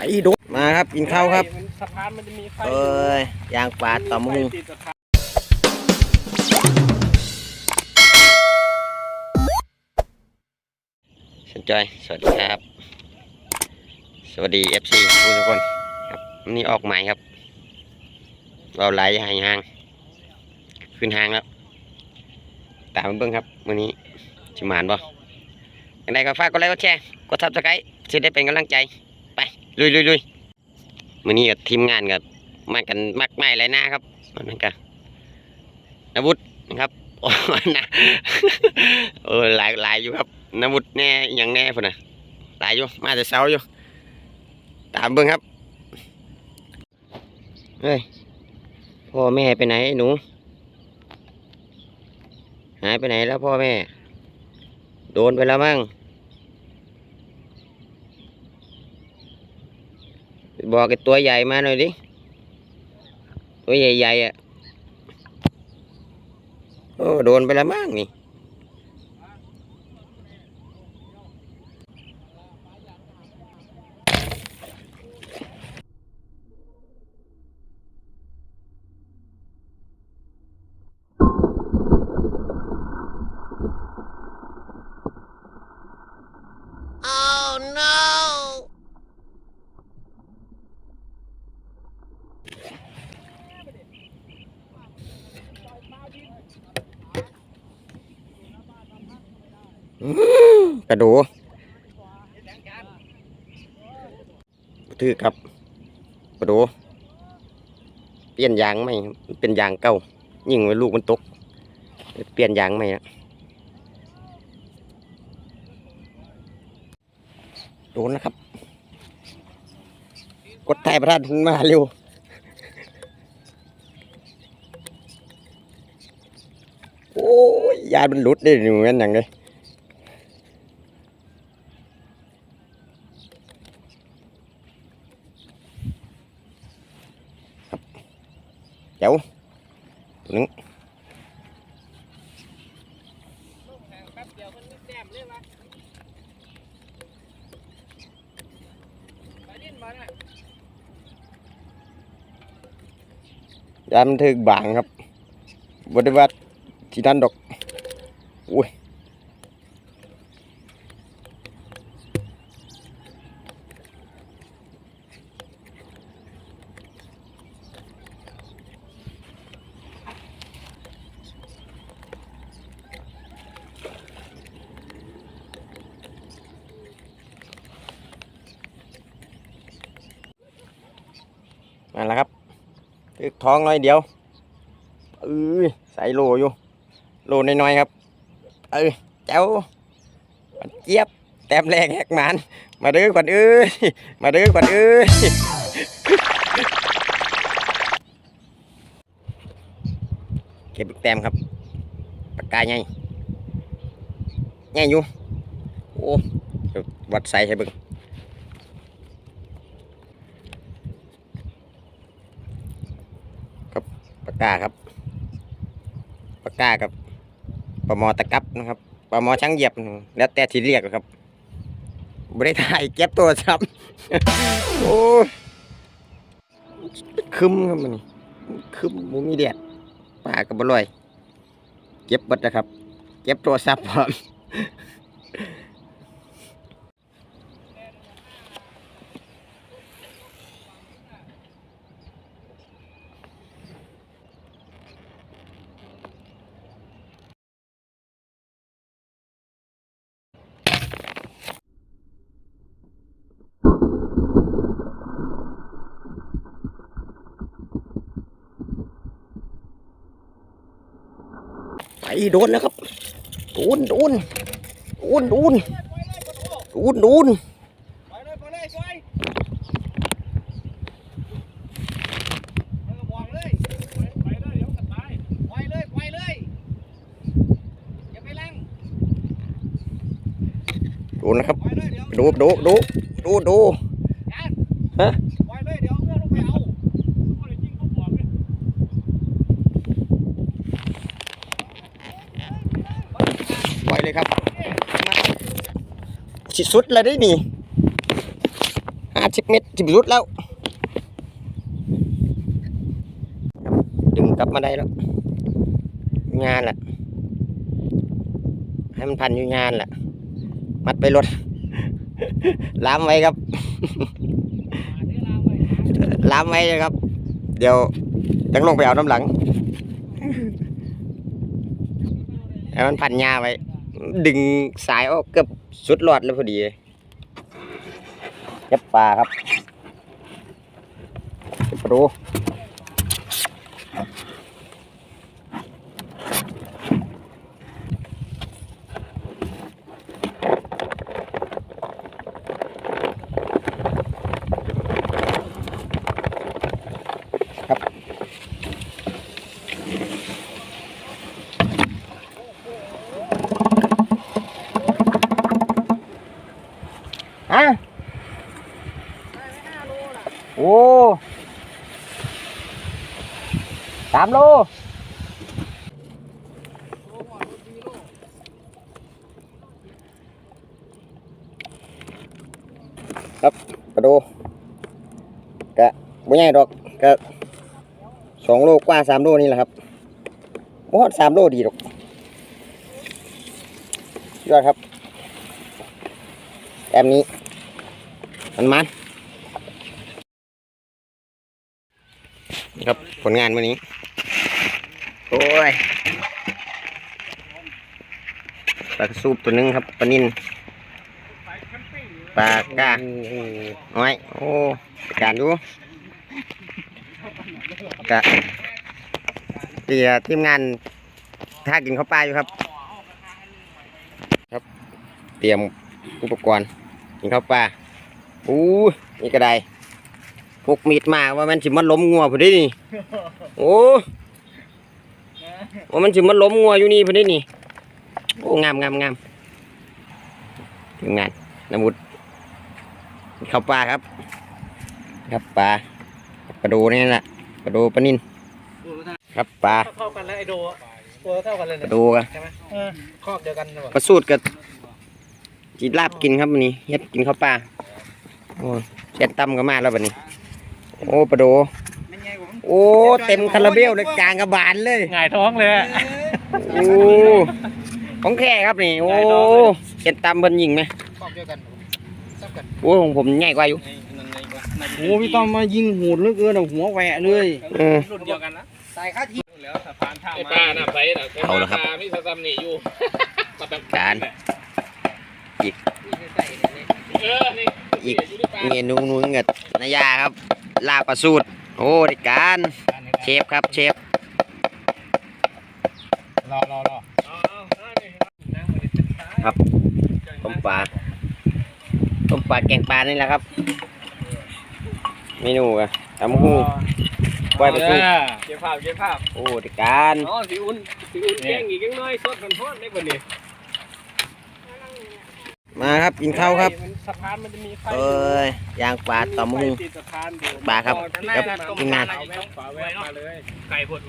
ไปดูมาครับกินข้าวครับมันสะพานมันจะมีไฟเอ้ยยางปลาต่อมะฮุงไฟติดสะพานสนใจสวัสดีครับ สวัสดีเอฟซีทุกคนครับวันนี้ออกใหม่ครับ เราไหลหายห่างขึ้นห้างแล้วตามมาเบิ้งครับวันนี้ชิมานบ่ยังไงก็ฝากกดไลค์กดแชร์กดซับสไครต์จะได้เป็นกำลังใจ ไปลุยลุยลุยวันนี้กับทีมงานกับมากันมากมายเลยนะครับนั่นกันอาวุธนะครับโอ้นะเออหลายหลายอยู่ครับนาวุธแน่อย่างแน่พุ่นนะหลายอยู่มาแต่เช้าอยู่ตามเบิ่งครับเฮ้ยพ่อแม่ไปไหนหนู หายไปไหนแล้วพ่อแม่ โดนไปแล้วมั้ง บอกไอ้ตัวใหญ่มาหน่อยดิ ตัวใหญ่ๆอะ โอ้ โดนไปแล้วมั้งนี่ กระดูถือครับกระดูเปลี่ยนยางไหมเป็นยางเก่ายิงไว้ลูกมันตก เปลี่ยนยางไหมนะโดนนะครับ กดไทยประทัดมาเร็วโอ้ยยานมันหลุดได้หนูงั้นอย่างเลย เดี๋ยวหนึ่ง แป๊บเดียวมันมีแต้มเลยวนึงยานมันถึกบางครับบริวัติที่นั่นดอก อุ้ย นั่นแหละครับถึกท้องน้อยเดียวเอ้ยใส่โลอยู่ โลน้อยๆครับเออเจ้ามันเจี๊ยบแต้มแรกแหกหมันมาเด้อก่อนเอ้ยมาเด้อก่อนเอ้ยเก็บอีกแต้มครับปากกาใหญ่ใหญ่อยู่โอ้วัดใส่ให้บิ่งครับปา กกาครับปากกากับปลาหมอตะกับนะครับปลาหมอช้างเหยียบ แล้วแต่ที่เรียกครับบริถ่ายเก็บตัวครับโอ้คึมครับมันคึมบ่มีแดดปลากับบลอย เก็บบัดนะครับ เก็บโทรศัพท์พร้อม โดนนะครับโดนโดนโดนโดนโดนโดนดนนะครับดูดูดูดูดู เลยครับมาสิสุดเลยได้นี่ห้าสิบเมตรสิบรุดแล้ว ดึงกลับมาได้แล้วงานแหละให้มันพันอยู่งานแหละมัดไปรถล้ามไว้ครับล้ามไว้เลยครับ เดี๋ยวจังลงไปเอาน้ำหลังให้มันพันยาไว้ ดึงสายออกเกือบสุดหลอดแล้วพอดีเลยยับปลาครับยับปลาดู อะโอ้สามโลครับมาดูกะบ่ใหญ่ดอกกะสองโลกว่าสามโลนี่แหละครับบ่ฮอดสามโลดีดอกยอดครับแบบนี้ มันมันครับผลงานวันนี้ โอ้ยปลากระสูบตัวหนึงครับปลานินปลากาน้อยโอ้การดูกะเตียทีมงานท่ากินข้าวปลาอยู่ครับ ครับ เตรียมอุปกรณ์กินข้าวปลาอู้นี่ก็ได้พกมีดมาว่ามันสิมันล้มงัวพอดีนี่โอ้ ว่ามันสิมันล้มงัวอยู่นี่พอดีนี่โอ้งามงามงามทีมงานน้ำมุดกินข้าวปลาครับ ครับปลาปลาดูนี่แหละปลาดูปลานินครับปลาเข้ากันแล้วไอโดตัวเท่ากันเลยปลาดูกันใช่ไหมคอกเดียวกันนะบอกปลาสูตรกับจีลาบกินครับวันนี้เฮ็ดกินข้าวปลาโอ้เช็ดตั้มก็มาแล้ววันนี้ โอ้ปลาโด โอ้เต็มคาราเบลเลยกลางกระบาลเลยหงายท้องเลยอะ โอ้ของแค่ครับนี่โอ้เช็ดตั้มเพิ่นยิงไหมคอกเดียวกันซับกันโอ้ของผมใหญ่กว่าอยู่โอ้พี่ต้อมมายิงโหดเหลือเกินอะหัวแหวะเลย เออ รุ่นเดียวกันนะตายค่าทีแล้วสะพานท่าไอ้มาป้าน่ะไปน่ะเอาละครับ มีสตัมนี่อยู่มาแบบการเออนี่อีกอยู่ที่ป้าเมนูนู้นเงิดนายาครับ ลาบปลาสูตร โอ้ได้การเชฟครับเชฟรอรอรอเอาเอาเอานี่นั่งมาดิครับต้มปลาต้มปลาแกงปลานี่แหละครับเมนูอะตำหูกล้วยปลาสูตรเก็บภาพเก็บภาพโอ้ได้การอ๋อสีอุ่นสีอุ่นแกงอีกยังน้อยสดกันทอดได้บ่นี่ มาครับกินข้าวครับมันสะพานมันจะมีไฟเอ้ยย่างปลาตำหูติดสะพานอยู่ปลาครับพอครับหน้กินงานเอาแม่งฝาแวะมาเลยไก่พด